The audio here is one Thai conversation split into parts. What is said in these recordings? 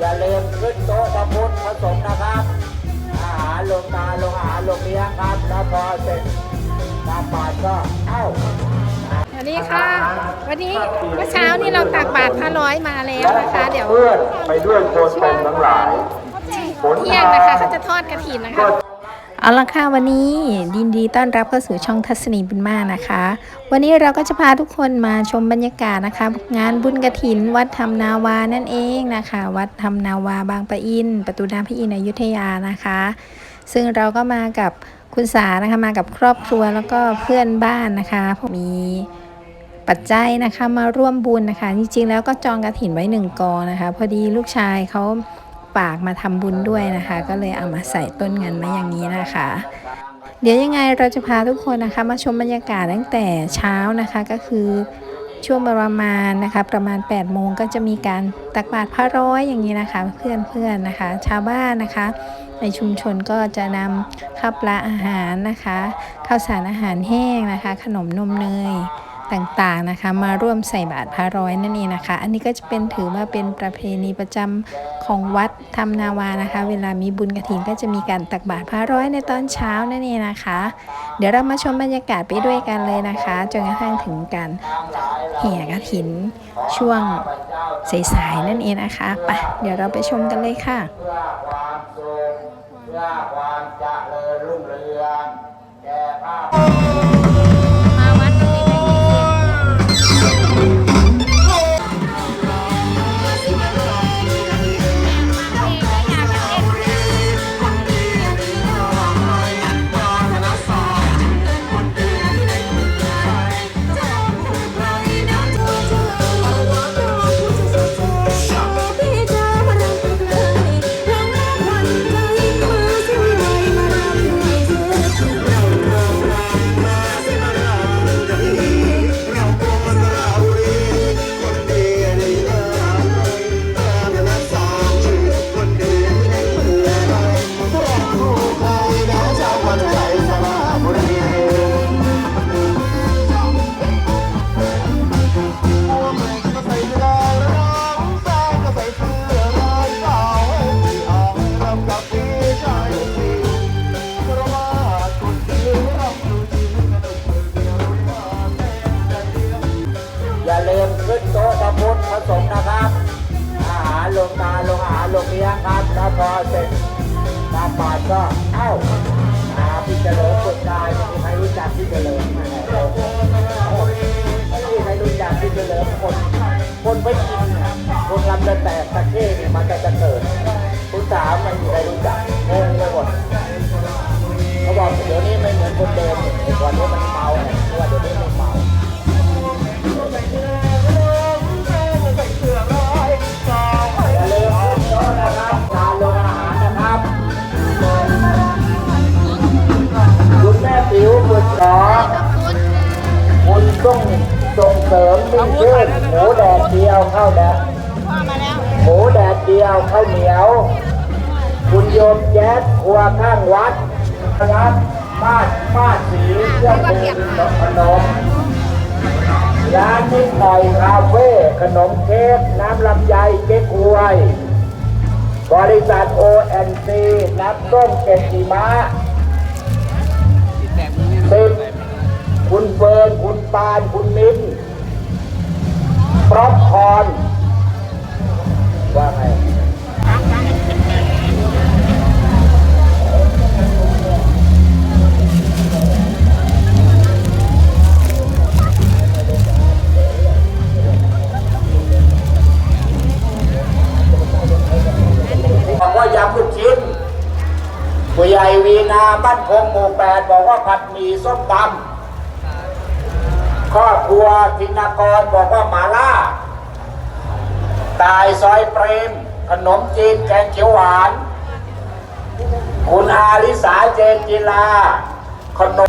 อย่าลืมขึ้นโต๊ะพระพุทธพระสงฆ์นะครับ อาหารลงตาลงอาหารลงเลี้ยงครับ แล้วพอเสร็จตามบาทก็เอ้าสวัสดีค่ะ วันนี้เมื่อเช้านี่เราตักบาตรพระร้อยมาแล้วนะคะ เดี๋ยวเพื่อนไปด้วยโคนเป็นทั้งหลายเที่ยงนะคะเขาจะทอดกระถินนะคะ เอาละค่ะวันนี้ยินดีต้อนรับเข้าสู่ช่องทัศนีบุญมานะคะ วันนี้เราก็จะพาทุกคนมาชมบรรยากาศนะคะ งานบุญกระถิน วัดธรรมนาวานั่นเองนะคะ วัดธรรมนาวาบางปะอิน ประตูน้ำพระอินทร์อยุธยานะคะ ซึ่งเราก็มากับคุณสานะคะมากับครอบครัวแล้วก็เพื่อนบ้านนะคะมีปัจจัยนะคะมาร่วมบุญนะคะ จริงๆแล้วก็จองกระถินไว้หนึ่งกองนะคะ พอดีลูกชายเขา ฝากมาทำบุญด้วยนะคะ ก็เลยเอามาใส่ต้นเงินมาอย่างนี้นะคะ เดี๋ยวยังไงเราจะพาทุกคนนะคะ มาชมบรรยากาศตั้งแต่เช้านะคะก็คือช่วงประมาณนะคะประมาณ 8 โมงก็จะมีการตักบาตรพระร้อยอย่างนี้นะคะ เพื่อนๆนะคะ ชาวบ้านนะคะ ในชุมชนก็จะนำข้าวปลาอาหารนะคะ ข้าวสารอาหารแห้งนะคะ ขนมนมเนย ต่างๆนะคะ มาร่วมใส่บาตรพระร้อยนั่นเองนะคะ อันนี้ก็จะเป็นถือว่าเป็นประเพณีประจำของวัดธรรมนาวานะคะ เวลามีบุญกระถินก็จะมีการตักบาตรพระร้อยในตอนเช้านั่นเองนะคะ เดี๋ยวเรามาชมบรรยากาศไปด้วยกันเลยนะคะจนกระทั่งถึงการแห่กระถินช่วงสายๆนั่นเองนะคะไปเดี๋ยวเราไปชมกันเลยค่ะ ตามบาทก็เอ้าอาพี่เจริญกดกายไม่มีใครรู้จักพี่เจริญไม่มีใครรู้จักพี่เจริญคน คนไม่กินคนลำจะแตกตะเข้เนี่ยมันจะจะเกิดคุณสามไม่มีใครรู้จักงงไปหมดเขาบอกเดี๋ยวนี้ไม่เหมือนคนเดิมเนี่ยวันนี้มัน ต้องส่งเสริมมิ่งชื่นหมูแดดเดียวข้าวแดดหมูแดดเดียวข้าวเหนียว คุณโยมแจ๊ดครัวข้างวัดนะครับมาดมาดสีเครื่องมือขนมร้านนิดหน่อยคาเฟ่ขนมเค้กน้ำลำไยเก๊กฮวย บริษัทโอแอนซีน้ำส้มเกตติมะสิบ คุณเฟิร์นคุณปาน คุณมิ้น ขนมจีนแกงเขียวหวาน คุณอาลิสาเจนจิลาขนม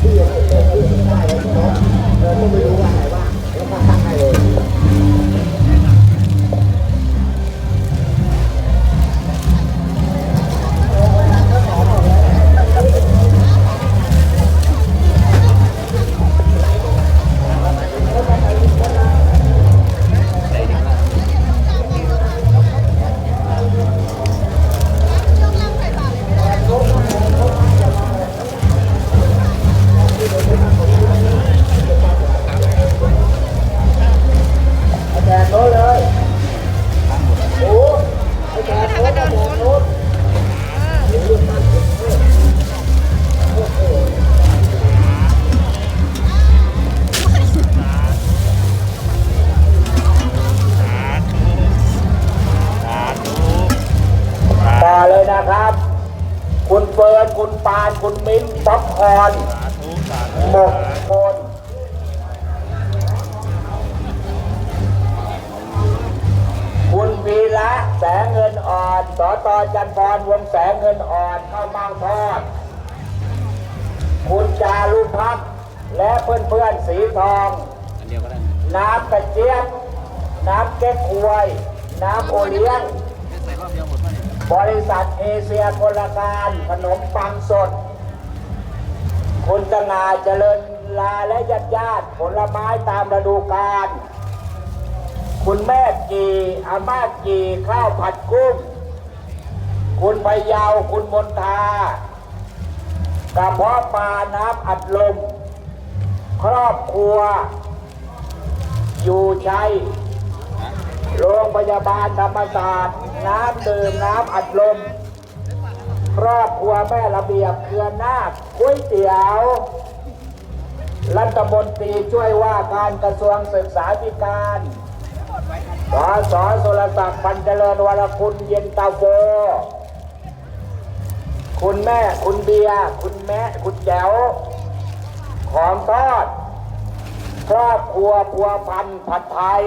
วงแสงเงินอ่อนเข้ามาทอด คุณจารุพักและเพื่อนๆสีทอง น้ำกระเจี๊ยบ น้ำเก๊กควย น้ำโอเลี้ยง บริษัทเอเชียพลการขนมปังสด คุณสง่าเจริญลาและญาติญาติผลไม้ตามฤดูกาลคุณแม่กีอาม่ากีข้าวผัดกุ้ง คุณพะเยาว คุณมนทากระเพาะปลาน้ำอัดลม ครอบครัว อยู่ชัยโรงพยาบาลธรรมศาสตร์ น้ำดื่มน้ำอัดลม ครอบครัวแม่ระเบียบเครือนาคก๋วยเตี๋ยว รัฐมนตรีช่วยว่าการกระทรวงศึกษาธิการสสสุรศักดิ์พันเจริญวรคุณเย็นตาโฟ คุณแม่คุณเบียร์คุณแม่คุณแจ๋วของทอดครอบครัวพัวพันผัดไทย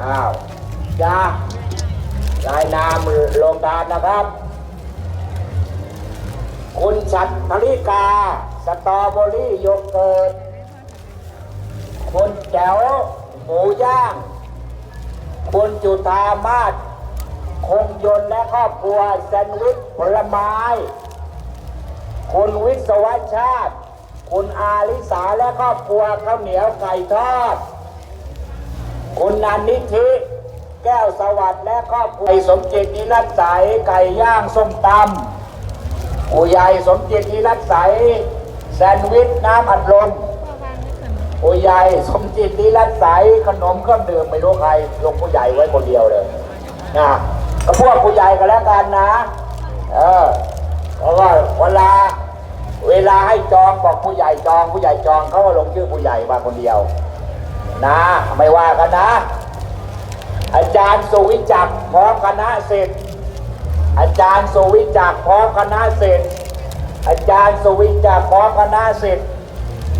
อ้าวจ้าลายนามลงทานนะครับ คุณชัดธริกา สตรอเบอรี่โยเกิร์ตคุณแจ๋วหมูย่าง คุณจุธามาศ คงยนและครอบครัวแซนด์วิชผลไม้ คุณวิศวชาติ คุณอาลิสาและครอบครัวข้าวเหนียวไก่ทอด คุณนันนิธิแก้วสวัสดิ์และครอบครัวสมจิตนิรัตใสยไก่ย่างส้มตำผู้ใหญ่สมจิตนิรัตใสยแซนด์วิชน้ำอัดลมผู้ใหญ่สมจิตนิรัตใสยขนมเครื่องดื่มไม่รู้ใครลงผู้ใหญ่ไว้คนเดียวเลยนะ พวกผู้ใหญ่กันแล้วกันนะ เออเพราะว่าเวลา เวลาให้จองบอกผู้ใหญ่จอง ผู้ใหญ่จองเขาก็ลงชื่อผู้ใหญ่มาคนเดียว นะ ไม่ว่ากันนะ อาจารย์สุวิจักพร้อมคณะเสิทธิ์อาจารย์สุวิจักพร้อมคณะเสิทธิ์อาจารย์สุวิจักพร้อมคณะเสิทธิ์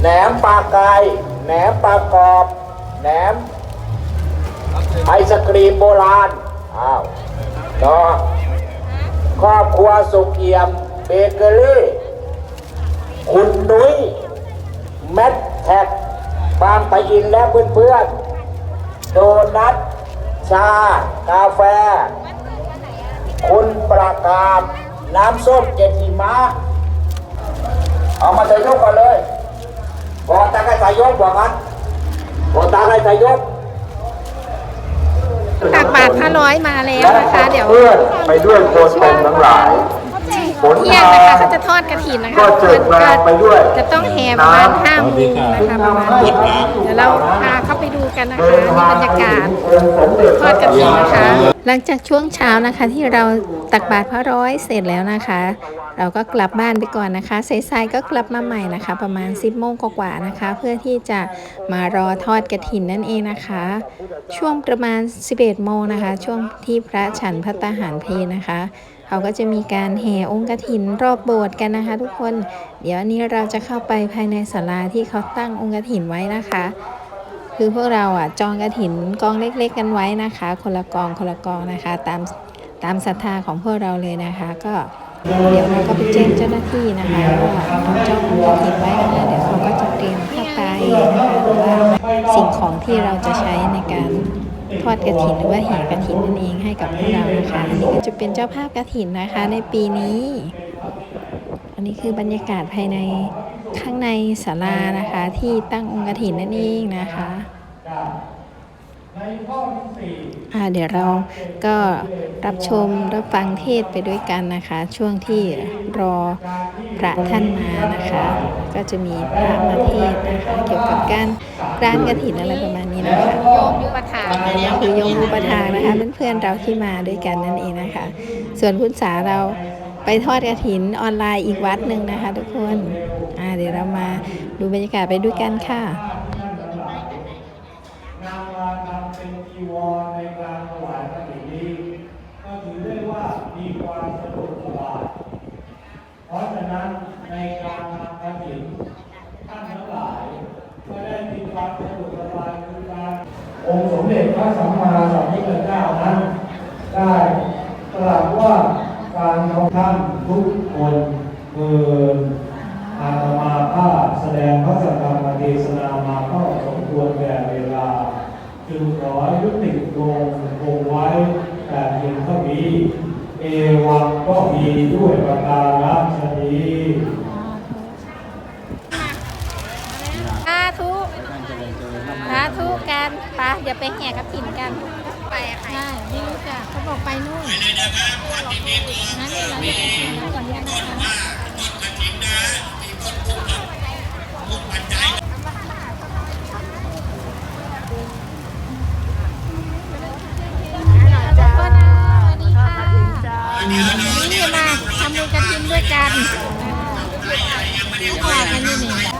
แหนมปลากายแหนมปลากรอบแหนมไอศกรีมโบราณอ้าว เนาะครอบครัวสุขเอี่ยมเบเกอรี่ คุณนุ้ยแมทแท็กบางไปอินและเพื่อนๆ โดนัท ชา กาแฟ คุณประกาศน้ำส้มเจ็ดหิมะเอามาใส่ยกก่อนเลย บอกตาใครใส่ยกบอกกันบอกตาใครใส่ยก ตักบาทพระร้อยมาแล้วนะคะ เดี๋ยวเพื่อนไปด้วยโคตรทั้งหลายผลเที่ยงทานะคะงเขาจะทอดกระถินนะคะก็เจิดมาไปด้วยจะต้องแห่ประมาณห้าโมงนะคะประมาณนี้เดี๋ยวเราพาเข้าไปดูกันนะคะนี่บรรยากาศทอดกระถินนะคะ หลังจากช่วงเช้านะคะที่เราตักบาตรพระร้อยเสร็จแล้วนะคะ เราก็กลับบ้านไปก่อนนะคะสายๆก็กลับมาใหม่นะคะ ประมาณ 10โมงกว่าๆนะคะ เพื่อที่จะมารอทอดกระถินนั่นเองนะคะ ช่วงประมาณ 11โมงนะคะ ช่วงที่พระฉันพระตาหารเพลนะคะ เขาก็จะมีการแห่องค์กฐินรอบโบสถ์กันนะคะ ทุกคน เดี๋ยวอันนี้เราจะเข้าไปภายในศาลาที่เขาตั้งองค์กฐินไว้นะคะคือพวกเราอะจองกระถินกองเล็ก ๆ กันไว้นะคะ คนละกองคนละกองนะคะ ตามตามศรัทธาของพวกเราเลยนะคะ ก็ เดี๋ยวเราก็ไปแจ้งเจ้าหน้าที่นะคะว่าเราจององค์กฐินไว้นะคะเดี๋ยวเขาก็จะเตรียมผ้าไตรนะคะหรือว่าสิ่งของที่เราจะใช้ในการทอดกระถินหรือว่าแห่กระถินนั่นเองให้กับพวกเรานะคะอันนี้ก็จะเป็นเจ้าภาพกระถินนะคะในปีนี้ อันนี้คือบรรยากาศภายในข้างในศาลานะคะที่ตั้งองค์กฐินนั่นเองนะคะ เดี๋ยวเราก็รับชมรับฟังเทศน์ไปด้วยกันนะคะ ช่วงที่รอพระท่านมานะคะ ก็จะมีพระมาเทศน์นะคะ เกี่ยวกับการร้านกฐินอะไรประมาณนี้นะคะโยมยุปถาคือโยมยุปถากนะคะเพื่อนๆเราที่มาด้วยกันนั่นเองนะคะ ส่วนคุณสาเราไปทอดกระถินออนไลน์อีกวัดหนึ่งนะคะ ทุกคนอ่าเดี๋ยวเรามาดูบรรยากาศไปด้วยกันค่ะ นำมาทำเป็นจีวรในการถวายพระอย่างนี้ก็ถือได้ว่ามีความสะดวกสบายเพราะฉะนั้น พุทธเจ้านั้น ได้ตรัสว่าการของท่านทุกคนเกินอาตมาภาพแสดงพระสัทธรรมเทศนามาก็สมควรแก่เวลา จึงขอยุติลงคงไว้แต่เพียงเท่านี้เอวังก็มีด้วยประการฉนี้ สาธุกันไปะเดี๋ยวไปแห่กระถินกัน ไปใช่ไม่รู้จ้ะเขาบอกไปนู่นนั่นนี่เราจะไปแห่แล้วก่อนเนี่ยนะคะทุกคนนะสวัสดีค่ะนี่มาทำบุญกระถินด้วยกันที่ฝากกันอยู่นี่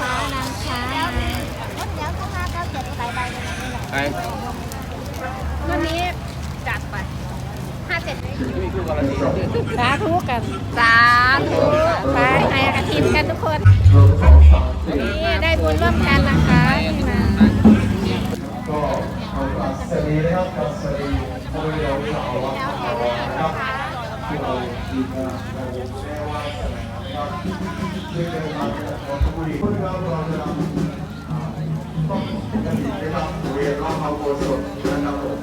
ช้านางช้าวันนี้จัดไปห้าเจ็ดสาธุกัน สาธุไปให้กระถินกันทุกคน นี่ได้บุญร่วมกันนะคะนี่นะก็เอาสวัสดีนะครับสวัสดีพ่อแม่เราชาววัดชาววัดนะครับที่เราดีมาเราแม่ว่าสมัยนวันะครับ นรอบมาโบสถนะครับ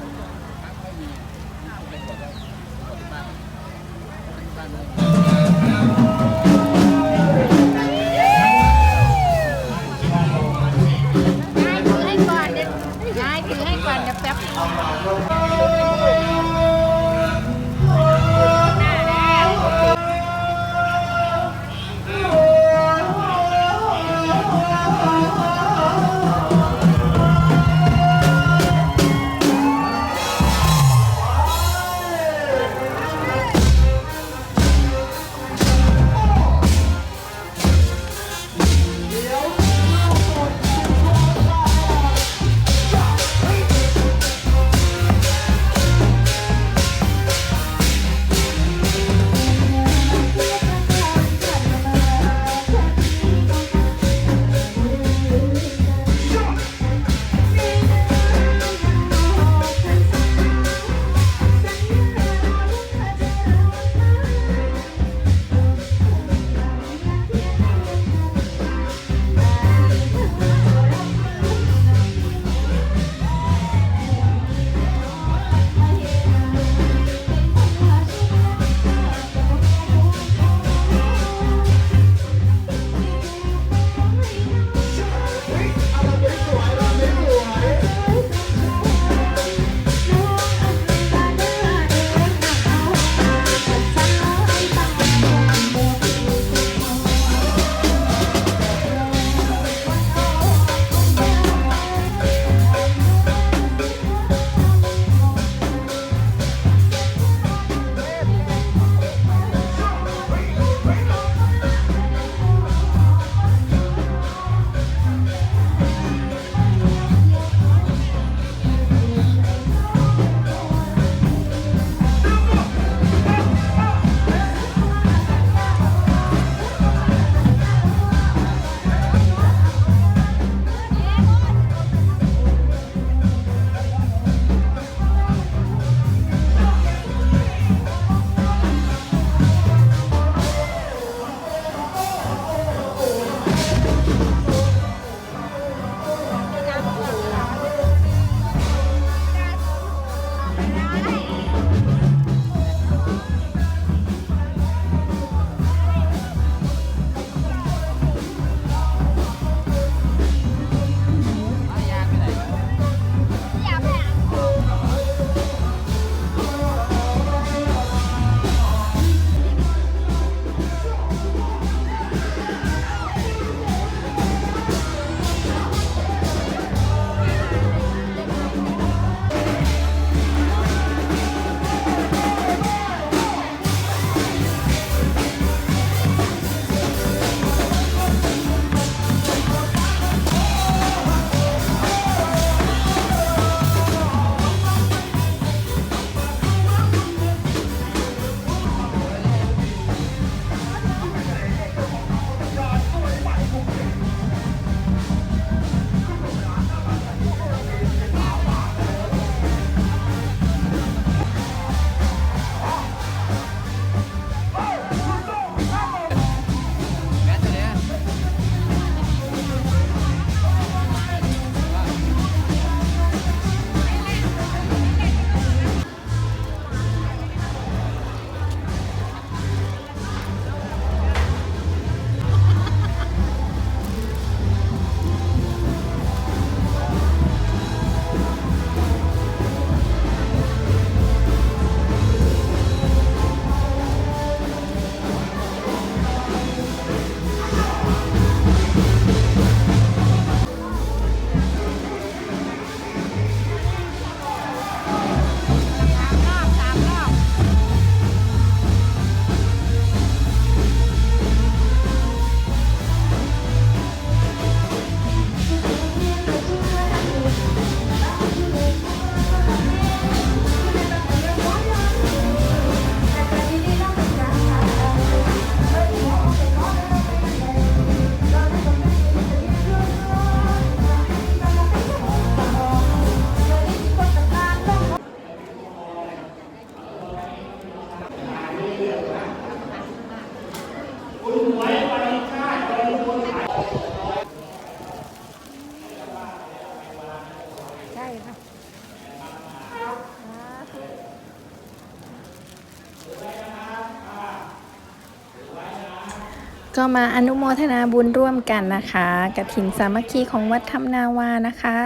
ก็มาอนุโมทนาบุญร่วมกันนะคะกฐินสามัคคีของวัดธรรมนาวานะคะ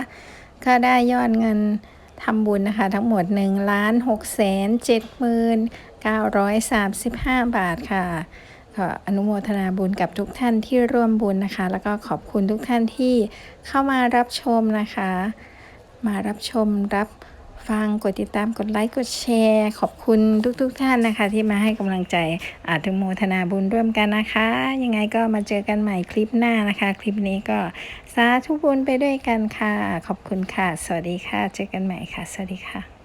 ก็ได้ยอดเงินทำบุญนะคะ ทั้งหมด1ล้าน6แสน7หมื่น935 บาทค่ะก็อนุโมทนาบุญกับทุกท่านที่ร่วมบุญนะคะ แล้วก็ขอบคุณทุกท่านที่เข้ามารับชมนะคะ มารับชมรับ ฟัง กดติดตาม กดไลค์ กดแชร์ ขอบคุณทุกๆทท่านนะคะ ที่มาให้กำลังใจอาทุโมทนาบุญร่วมกันนะคะ ยังไงก็มาเจอกันใหม่คลิปหน้านะคะ คลิปนี้ก็สาธุบุญไปด้วยกันค่ะ ขอบคุณค่ะ สวัสดีค่ะ เจอกันใหม่ค่ะ สวัสดีค่ะ